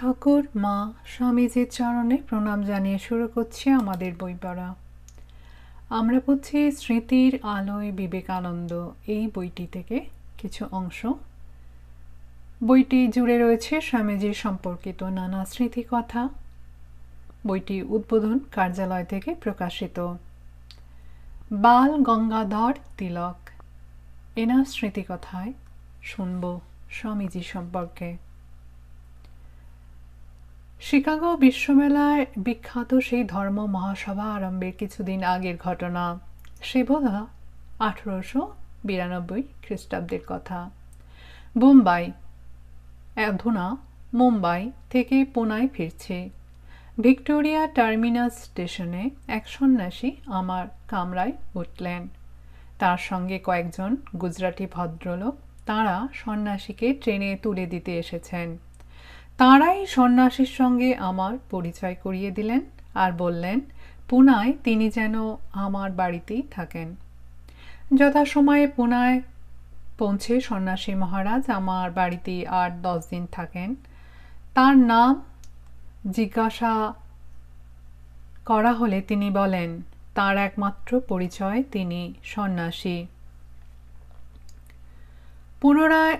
ঠাকুর, মা, স্বামীজির চরণে প্রণাম জানিয়ে শুরু করছি আমাদের বই পড়া। আমরা পড়ছি স্মৃতির আলোয় বিবেকানন্দ। এই বইটি থেকে কিছু অংশ। বইটি জুড়ে রয়েছে স্বামীজির সম্পর্কিত নানা স্মৃতিকথা। বইটি উদ্বোধন কার্যালয় থেকে প্রকাশিত। বাল গঙ্গাধর তিলক। এনার স্মৃতিকথায় শুনব স্বামীজি সম্পর্কে। শিকাগো বিশ্বমেলায় বিখ্যাত সেই ধর্ম মহাসভা আরম্ভের কিছুদিন আগের ঘটনা। সে বোধা আঠেরোশো বিরানব্বই খ্রিস্টাব্দের কথা। বোম্বাই। অধুনা মুম্বাই থেকে পুনায় ফিরছে। ভিক্টোরিয়া টার্মিনাস স্টেশনে এক সন্ন্যাসী আমার কামরায় উঠলেন। তার সঙ্গে কয়েকজন গুজরাটি ভদ্রলোক তাঁরা সন্ন্যাসীকে ট্রেনে তুলে দিতে এসেছেন। তাঁরাই সন্ন্যাসীর সঙ্গে আমার পরিচয় করিয়ে দিলেন আর বললেন, পুনায় তিনি যেন আমার বাড়িতেই থাকেন। যথাসময়ে পুনায় পৌঁছে সন্ন্যাসী মহারাজ আমার বাড়িতে আট দশ দিন থাকেন। তার নাম জিজ্ঞাসা করা হলে তিনি বলেন, তার একমাত্র পরিচয় তিনি সন্ন্যাসী। পুনরায়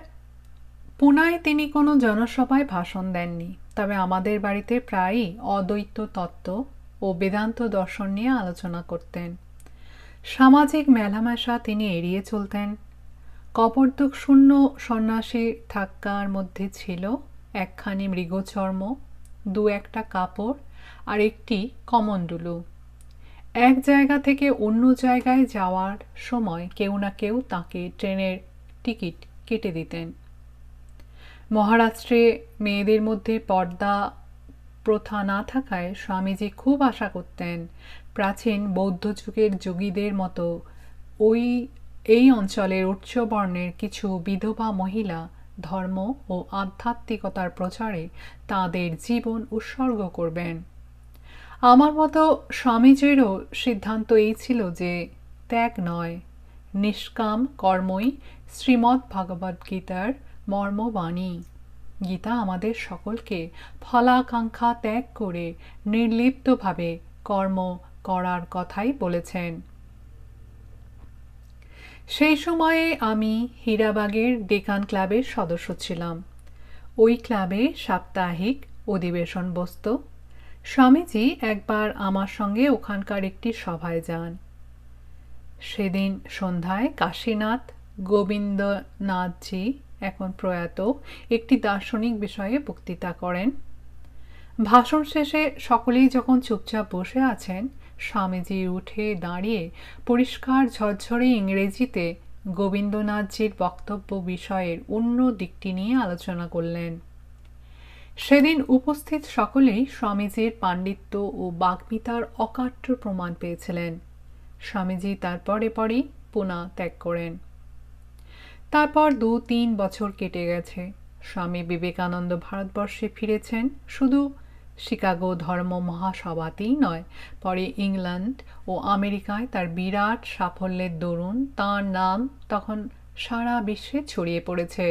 পুনায় তিনি কোনো জনসভায় ভাষণ দেননি, তবে আমাদের বাড়িতে প্রায়ই অদ্বৈত তত্ত্ব ও বেদান্ত দর্শন নিয়ে আলোচনা করতেন। সামাজিক মেলামেশা তিনি এড়িয়ে চলতেন। কপর্দক শূন্য সন্ন্যাসীর ঠাক্কার মধ্যে ছিল একখানি মৃগচর্ম, দু একটা কাপড় আর একটি কমণ্ডলু এক জায়গা থেকে অন্য জায়গায় যাওয়ার সময় কেউ না কেউ তাকে ট্রেনের টিকিট কেটে দিতেন। মহারাষ্ট্রে মেয়েদের মধ্যে পর্দা প্রথা না থাকায় স্বামীজি খুব আশা করতেন প্রাচীন বৌদ্ধ যুগের যোগীদের মতো ওই, এই অঞ্চলের উচ্চ বর্ণের কিছু বিধবা মহিলা ধর্ম ও আধ্যাত্মিকতার প্রচারে তাদের জীবন উৎসর্গ করবেন। আমার মতো স্বামীজিরও সিদ্ধান্ত এই ছিল যে ত্যাগ নয়। নিষ্কাম কর্মই শ্রীমদ্ ভগবদ্গীতার মর্মবাণী। গীতা আমাদের সকলকে ফলাকাঙ্ক্ষা ত্যাগ করে নির্লিপ্তভাবে কর্ম করার কথাই বলেছেন। সেই সময়ে আমি হীরাবাগের ডেকান ক্লাবের সদস্য ছিলাম। ওই ক্লাবে সাপ্তাহিক অধিবেশন বসত। স্বামীজি একবার আমার সঙ্গে ওখানকার একটি সভায় যান। সেদিন সন্ধ্যায় কাশীনাথ গোবিন্দনাথজি এখন প্রয়াত একটি দার্শনিক বিষয়ে বক্তৃতা করেন। ভাষণ শেষে সকলেই যখন চুপচাপ বসে আছেন, স্বামীজি উঠে দাঁড়িয়ে পরিষ্কার ঝরঝরে ইংরেজিতে গোবিন্দনাথজির বক্তব্য বিষয়ের অন্য দিকটি নিয়ে আলোচনা করলেন। সেদিন উপস্থিত সকলেই স্বামীজির পাণ্ডিত্য ও বাগ্মিতার অকাট্য প্রমাণ পেয়েছিলেন। স্বামীজি তারপরে পরেই পুনা ত্যাগ করেন। তারপর দু তিন বছর কেটে গেছে। স্বামী বিবেকানন্দ ভারতবর্ষে ফিরেছেন। শুধু শিকাগো ধর্ম মহাসভাতেই নয়, পরে ইংল্যান্ড ও আমেরিকায় তার বিরাট সাফল্যের দরুন তার নাম তখন সারা বিশ্বে ছড়িয়ে পড়েছে।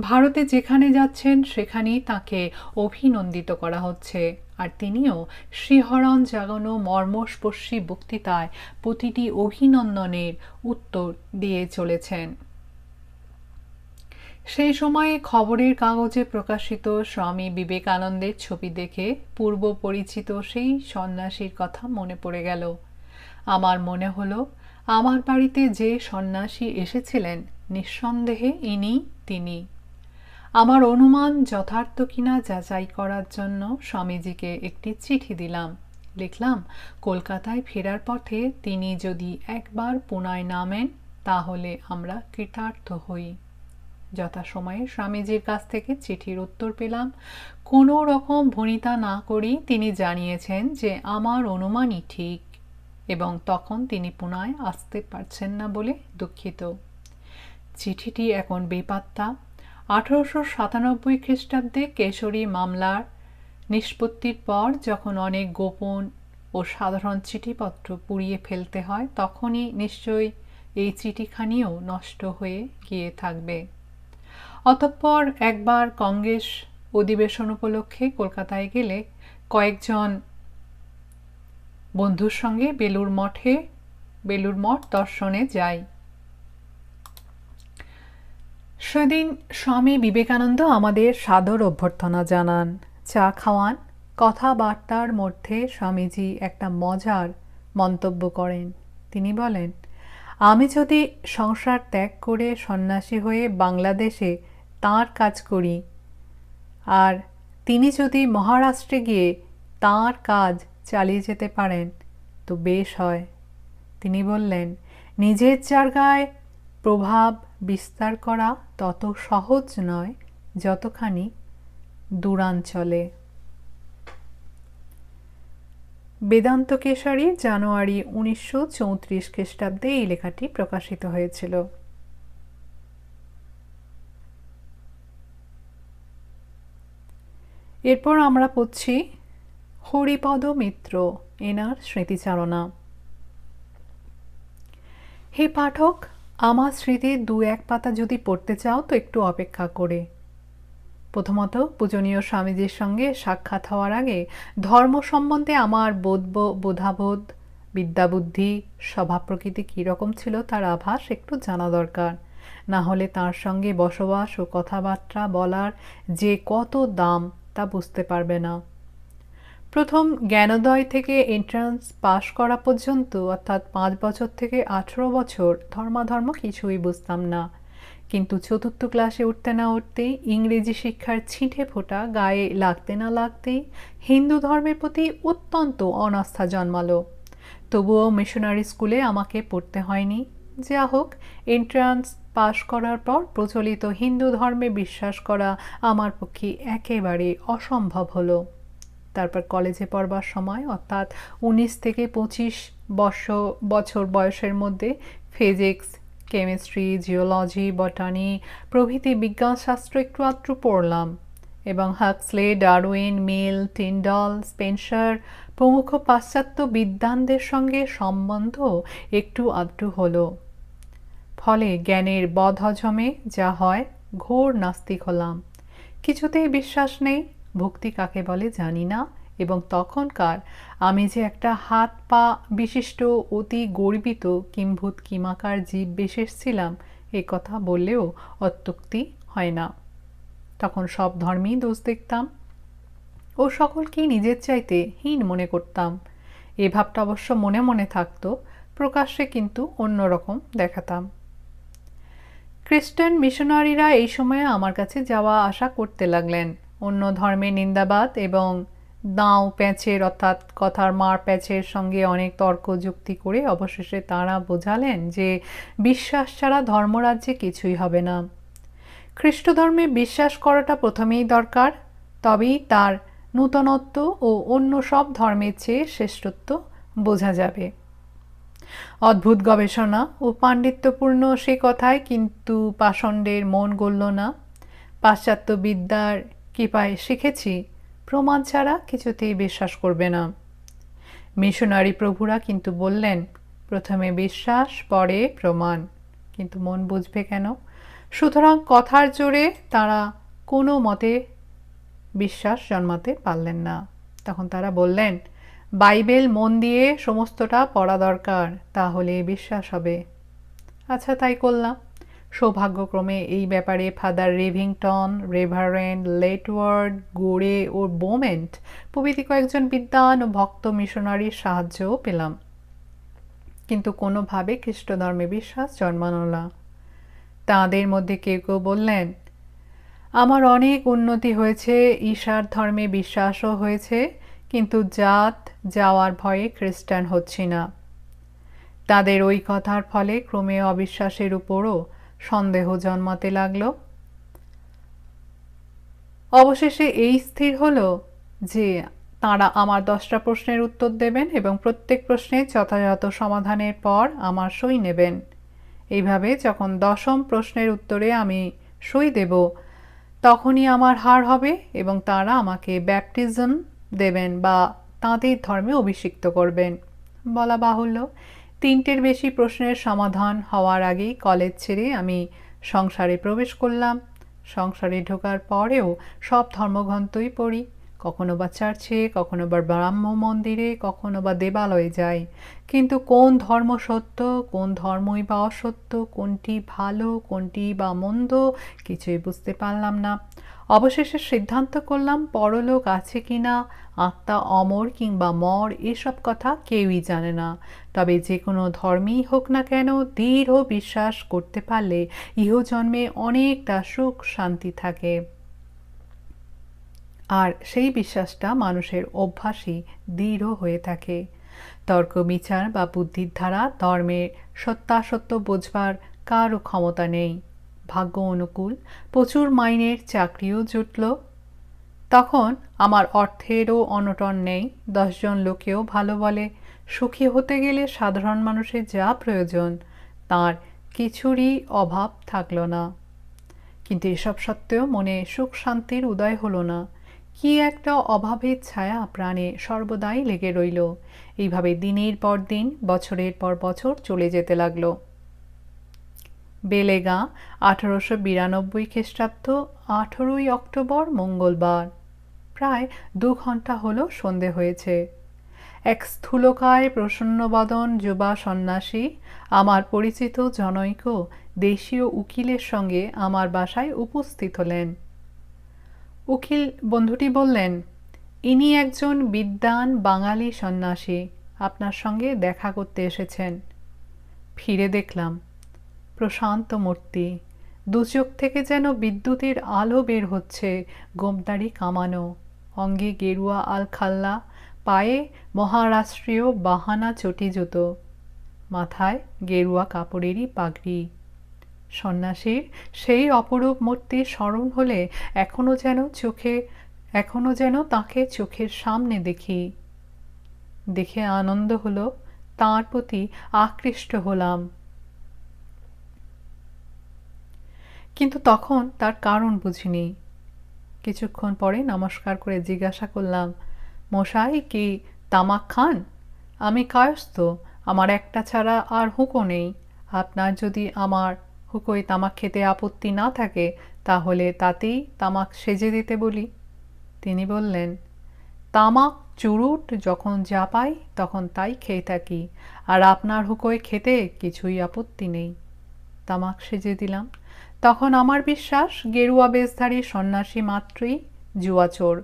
ভারতে যেখানে যাচ্ছেন, সেখানেই তাকে অভিনন্দিত করা হচ্ছে। আর তিনিও শ্রীহরণ জাগানো মর্মস্পর্শী বক্তৃতায় প্রতিটি অভিনন্দনের উত্তর দিয়ে চলেছেন। সেই সময়ে খবরের কাগজে প্রকাশিত স্বামী বিবেকানন্দের ছবি দেখে পূর্ব পরিচিত সেই সন্ন্যাসীর কথা মনে পড়ে গেল। আমার মনে হলো, আমার বাড়িতে যে সন্ন্যাসী এসেছিলেন, নিঃসন্দেহে ইনি তিনি। আমার অনুমান যথার্থ কিনা যাচাই করার জন্য স্বামীজিকে একটি চিঠি দিলাম। লিখলাম, কলকাতায় ফেরার পথে তিনি যদি একবার পুনায় নামেন, তাহলে আমরা কৃতার্থ হই। যথাসময়ে স্বামীজির কাছ থেকে চিঠির উত্তর পেলাম। কোনো রকম ভনিতা না করেই তিনি জানিয়েছেন যে আমার অনুমানই ঠিক এবং তখন তিনি পুনায় আসতে পারছেন না বলে দুঃখিত। চিঠিটি এখন বেপাত্তা। আঠারোশো সাতানব্বই খ্রিস্টাব্দে কেশরী মামলার নিষ্পত্তির পর যখন অনেক গোপন ও সাধারণ চিঠিপত্র পুড়িয়ে ফেলতে হয়, তখনই নিশ্চয়ই এই চিঠিখানিও নষ্ট হয়ে গিয়ে থাকবে। অতঃপর একবার কংগ্রেস অধিবেশন উপলক্ষে কলকাতায় গেলে কয়েকজন বন্ধুর সঙ্গে বেলুর মঠে বেলুর মঠ দর্শনে যাই। সেদিন স্বামী বিবেকানন্দ আমাদের সাদর অভ্যর্থনা জানান। চা খাওয়ান, কথাবার্তার মধ্যে স্বামীজি একটা মজার মন্তব্য করেন। তিনি বলেন আমি যদি সংসার ত্যাগ করে সন্ন্যাসী হয়ে বাংলাদেশে তার কাজ করি, আর তিনি যদি মহারাষ্ট্রে গিয়ে তার কাজ চালিয়ে যেতে পারেন, তো বেশ হয়। তিনি বললেন, নিজের জায়গায় প্রভাব বিস্তার করা তত সহজ নয়, যতখানি দূরাঞ্চলে। বেদান্ত কেশারি, জানুয়ারি উনিশশো চৌত্রিশ খ্রিস্টাব্দে এই লেখাটি প্রকাশিত হয়েছিল। এরপর আমরা পড়ছি, হরিপদ মিত্র, এনার স্মৃতিচারণা। হে পাঠক, আমার স্মৃতির দু এক পাতা যদি পড়তে চাও তো একটু অপেক্ষা করে। প্রথমত পূজনীয় স্বামীজির সঙ্গে সাক্ষাৎ হওয়ার আগে ধর্ম সম্বন্ধে আমার বোধ বোধাবোধ, বিদ্যাবুদ্ধি স্বভাব প্রকৃতি কীরকম ছিল তার আভাস একটু জানা দরকার। না হলে তার সঙ্গে বসবাস ও কথাবার্তা বলার যে কত দাম তা বুঝতে পারবে না। প্রথম জ্ঞানোদয় থেকে এন্ট্রান্স পাশ করা পর্যন্ত, অর্থাৎ পাঁচ বছর থেকে আঠেরো বছর, ধর্মাধর্ম কিছুই বুঝতাম না। কিন্তু চতুর্থ ক্লাসে উঠতে না উঠতেই ইংরেজি শিক্ষার ছিটে ফোটা গায়ে লাগতে না লাগতেই হিন্দু ধর্মের প্রতি অত্যন্ত অনাস্থা জন্মালো। তবুও মিশনারি স্কুলে আমাকে পড়তে হয়নি। যা হোক এন্ট্রান্স পাশ করার পর প্রচলিত হিন্দু ধর্মে বিশ্বাস করা আমার পক্ষে একেবারে অসম্ভব হলো। তারপর কলেজে পড়বার সময়, অর্থাৎ উনিশ থেকে পঁচিশ বর্ষ, বছর বয়সের মধ্যে ফিজিক্স কেমিস্ট্রি, জিওলজি, বটানি প্রভৃতি বিজ্ঞানশাস্ত্র একটু আধটু পড়লাম এবং হাক্সলে, ডারউইন, মিল, টিন্ডল, স্পেন্সার প্রমুখ পাশ্চাত্য বিদ্বানদের সঙ্গে সম্বন্ধ একটু আধটু হলো। ফলে জ্ঞানের বধ হজমে যা হয়, ঘোর নাস্তিক হলাম। কিছুতেই বিশ্বাস নেই, ভক্তি কাকে বলে জানি না। এবং তখনকার আমি যে একটা হাত পা বিশিষ্ট, অতি গর্বিত কিম্ভূত কিমাকার জীব বিশেষ ছিলাম, এ কথা বললেও অত্যুক্তি হয় না। তখন সব ধর্মেই দোষ দেখতাম ও সকলকেই নিজের চাইতে হীন মনে করতাম। এ ভাবটা অবশ্য মনে মনে থাকতো, প্রকাশ্যে কিন্তু অন্যরকম দেখাতাম। খ্রিস্টান মিশনারিরা এই সময়ে আমার কাছে যাওয়া আসা করতে লাগলেন। অন্য ধর্মের নিন্দাবাদ এবং দাঁও প্যাঁচের অর্থাৎ কথার মার প্যাঁচের সঙ্গে অনেক তর্ক যুক্তি করে অবশেষে তাঁরা বোঝালেন যে বিশ্বাস ছাড়া ধর্মরাজ্যে কিছুই হবে না। খ্রিস্ট ধর্মে বিশ্বাস করাটা প্রথমেই দরকার, তবেই তার নূতনত্ব ও অন্য সব ধর্মের চেয়ে শ্রেষ্ঠত্ব বোঝা যাবে। অদ্ভুত গবেষণা ও পাণ্ডিত্যপূর্ণ সে কথায় কিন্তু পাষণ্ডের মন গড়ল না। পাশ্চাত্য বিদ্যার কৃপায় শিখেছি প্রমাণ ছাড়া কিছুতেই বিশ্বাস করবে না। মিশনারি প্রভুরা কিন্তু বললেন, প্রথমে বিশ্বাস, পরে প্রমাণ। কিন্তু মন বুঝবে কেন? সুতরাং কথার জোরে তারা কোনো মতে বিশ্বাস জন্মাতে পারলেন না। তখন তারা বললেন, বাইবেল মন দিয়ে সমস্তটা পড়া দরকার, তাহলে বিশ্বাস হবে। আচ্ছা তাই করলাম। সৌভাগ্যক্রমে এই ব্যাপারে ফাদার রেভিংটন, রেভারেন্ড লেটওয়ার্ড গোড়ে ও বোমেন্ট প্রভৃতি কয়েকজন বিদ্বান ও ভক্ত মিশনারির সাহায্যও পেলাম। কিন্তু কোনোভাবে খ্রিস্টধর্মে বিশ্বাস জন্মানো না। তাঁদের মধ্যে কেউ কেউ বললেন, আমার অনেক উন্নতি হয়েছে, ঈশার ধর্মে বিশ্বাসও হয়েছে, কিন্তু জাত যাওয়ার ভয়ে খ্রিস্টান হচ্ছি না। তাদের ওই কথার ফলে ক্রমে অবিশ্বাসের উপরও সন্দেহ জন্মাতে লাগল। অবশেষে এই স্থির হলো যে তাঁরা আমার দশটা প্রশ্নের উত্তর দেবেন এবং প্রত্যেক প্রশ্নের যথাযথ সমাধানের পর আমার সই নেবেন। এইভাবে যখন দশম প্রশ্নের উত্তরে আমি সই দেব, তখনই আমার হার হবে এবং তারা আমাকে ব্যাপটিজম দেবেন বা তাঁদের ধর্মে অভিষিক্ত করবেন। বলা বাহুল্য। তিনটের বেশি প্রশ্নের সমাধান হওয়ার আগেই কলেজ ছেড়ে আমি সংসারে প্রবেশ করলাম। সংসারে ঢোকার পরেও সব ধর্মগ্রন্থই পড়ি। কখনো বা চার্চে, কখনো বা ব্রাহ্ম মন্দিরে, কখনো বা দেবালয়ে যাই। কিন্তু কোন ধর্ম সত্য, কোন ধর্মই বা অসত্য, কোনটি ভালো, কোনটি বা মন্দ, কিছুই বুঝতে পারলাম না। অবশেষে সিদ্ধান্ত করলাম, পরলোক আছে কি না আত্মা অমর কিংবা মর, এসব কথা কেউই জানে না। তবে যে কোনো ধর্মই হোক না কেন দৃঢ় বিশ্বাস করতে পারলে ইহজন্মে অনেকটা সুখ শান্তি থাকে। আর সেই বিশ্বাসটা মানুষের অভ্যাসই দৃঢ় হয়ে থাকে। তর্ক বিচার বা বুদ্ধির দ্বারা ধর্মের সত্যাসত্য বোঝবার কারও ক্ষমতা নেই। ভাগ্য অনুকূল, প্রচুর মাইনের চাকরিও জুটল। তখন আমার অর্থেরও অনটন নেই, দশজন লোকেও ভালো বলে। সুখী হতে গেলে সাধারণ মানুষের যা প্রয়োজন, তার কিছুরই অভাব থাকল না। কিন্তু এসব সত্ত্বেও মনে সুখ শান্তির উদয় হলো না। কি একটা অভাবের ছায়া প্রাণে সর্বদাই লেগে রইল। এইভাবে দিনের পর দিন, বছরের পর বছর চলে যেতে লাগল। বেলেগাঁ, আঠারোশো বিরানব্বই খ্রিস্টাব্দ, আঠেরোই অক্টোবর, মঙ্গলবার। প্রায় দু ঘণ্টা হলো সন্ধে হয়েছে। এক স্থূলকায় প্রসন্নবদন যুবা সন্ন্যাসী, আমার পরিচিত জনৈক, দেশীয় উকিলের সঙ্গে আমার বাসায় উপস্থিত হলেন। উকিল বন্ধুটি বললেন, ইনি একজন বিদ্বান বাঙালি সন্ন্যাসী, আপনার সঙ্গে দেখা করতে এসেছেন। ফিরে দেখলাম প্রশান্ত মূর্তি। দুচোখ থেকে যেন বিদ্যুতের আলো বের হচ্ছে গোমদারি কামানো। অঙ্গে গেরুয়া আলখাল্লা, পায়ে মহারাষ্ট্রীয় বাহানা চটি জুতো। মাথায় গেরুয়া কাপড়েরই পাগড়ি। সন্ন্যাসীর সেই অপরূপ মূর্তি স্মরণ হলে এখনও যেন চোখে এখনও যেন তাকে চোখের সামনে দেখি। দেখে আনন্দ হলো, তাঁর প্রতি আকৃষ্ট হলাম। কিন্তু তখন তার কারণ বুঝিনি। কিছুক্ষণ পরে নমস্কার করে জিজ্ঞাসা করলাম, মশাই কি তামাক খান? আমি কায়স্ত আমার একটা ছাড়া আর হুঁকো নেই। আপনার যদি আমার হুকোয় তামাক খেতে আপত্তি না থাকে, তাহলে তাতেই তামাক সেজে দিতে বলি। তিনি বললেন, তামাক চুরুট যখন যা পাই, তখন তাই খেয়ে থাকি। আর আপনার হুকোয় খেতে কিছুই আপত্তি নেই। তামাক সেজে দিলাম। তখন আমার বিশ্বাস, গেরুয়া বেশধারী সন্ন্যাসী মাত্রই জুয়াচোর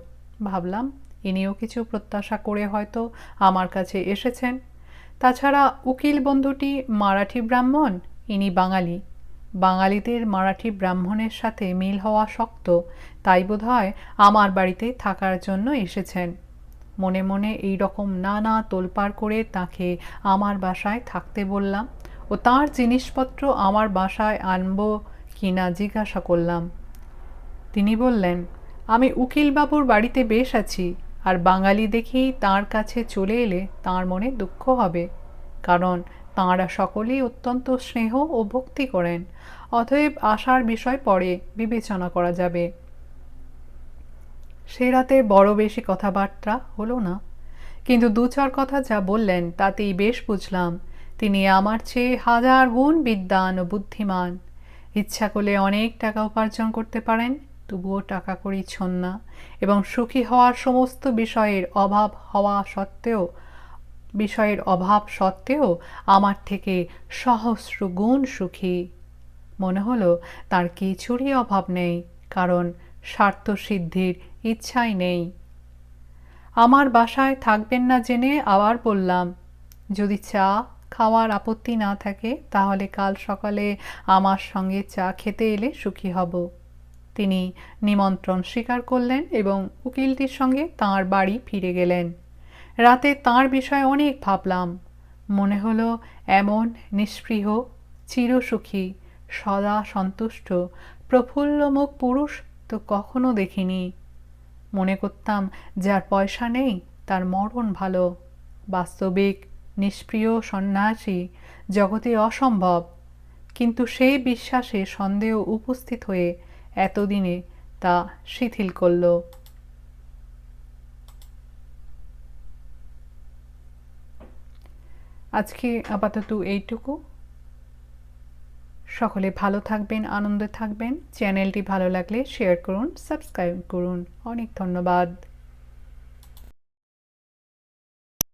ভাবলাম, ইনিও কিছু প্রত্যাশা করে হয়তো আমার কাছে এসেছেন। তাছাড়া উকিল বন্ধুটি মারাঠি ব্রাহ্মণ, ইনি বাঙালি। বাঙালিদের মারাঠি ব্রাহ্মণের সাথে মিল হওয়া শক্ত, তাই বোধহয় আমার বাড়িতে থাকার জন্য এসেছেন। মনে মনে এই রকম নানা তোলপাড় করে তাকে আমার বাসায় থাকতে বললাম, ও তার জিনিসপত্র আমার বাসায় আনব কিনা জিজ্ঞাসা করলাম। তিনি বললেন, আমি উকিলবাবুর বাড়িতে বেশ আছি, আর বাঙালি দেখেই তার কাছে চলে এলে তার মনে দুঃখ হবে, কারণ তাঁরা সকলেই অত্যন্ত স্নেহ ও ভক্তি করেন, অতএব আসার বিষয় পরে বিবেচনা করা যাবে। সে রাতে বড় বেশি কথাবার্তা হলো না, কিন্তু দু চার কথা যা বললেন তাতেই বেশ বুঝলাম, তিনি আমার চেয়ে হাজার গুণ বিদ্বান ও বুদ্ধিমান। ইচ্ছা করলে অনেক টাকা উপার্জন করতে পারেন, তবুও টাকা করি ছন্না এবং সুখী হওয়ার সমস্ত বিষয়ের অভাব হওয়া সত্ত্বেও, বিষয়ের অভাব সত্ত্বেও আমার থেকে সহস্র গুণ সুখী। মনে হলো, তার কিছুরই অভাব নেই, কারণ স্বার্থ সিদ্ধির ইচ্ছাই নেই। আমার বাসায় থাকবেন না জেনে আবার বললাম, যদি চা খাওয়ার আপত্তি না থাকে, তাহলে কাল সকালে আমার সঙ্গে চা খেতে এলে সুখী হব। তিনি নিমন্ত্রণ স্বীকার করলেন এবং উকিলটির সঙ্গে তাঁর বাড়ি ফিরে গেলেন। রাতে তাঁর বিষয়ে অনেক ভাবলাম। মনে হলো এমন নিষ্পৃহ, চিরসুখী, সদা সন্তুষ্ট প্রফুল্লমুখ পুরুষ তো কখনো দেখিনি। মনে করতাম যার পয়সা নেই, তার মরণ ভালো, বাস্তবিক নিষ্প্রিয় সন্ন্যাসী জগতে অসম্ভব। কিন্তু সেই বিশ্বাসে সন্দেহ উপস্থিত হয়ে এতদিনে তা শিথিল করল। আজকে আপাতত এইটুকু। সকলে ভালো থাকবেন, আনন্দে থাকবেন। চ্যানেলটি ভালো লাগলে শেয়ার করুন, সাবস্ক্রাইব করুন। অনেক ধন্যবাদ।